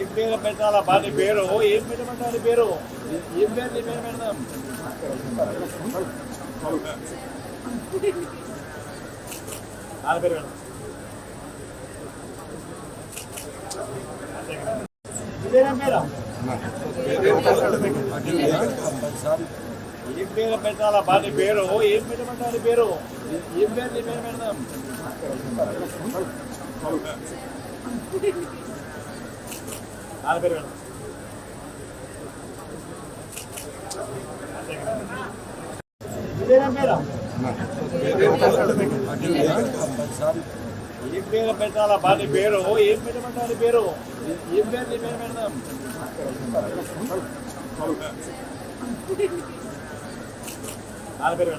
ఏం పేరు పెట్టాలా బాని పేరు ఏం పెట్టమంటారు పేరు ఏం పేరు నీ పేరు పెడదాం వాళ్ళ పేరు పెడదాం ఇదేనా పేరు ఏం పేరు పెట్టాలా? బాని పేరు. ఏం పెట్టమంటారు పేరు? ఏం పేరు నీ పేరు పెడదాం? వాళ్ళ పేరు పెడదాం. ఏం పేరు పెట్టాలా? బాని పేరు. ఏం పెట్టమంటారు పేరు? ఏం పేరు నీ పేరు పెడదాం? നാല് പേര്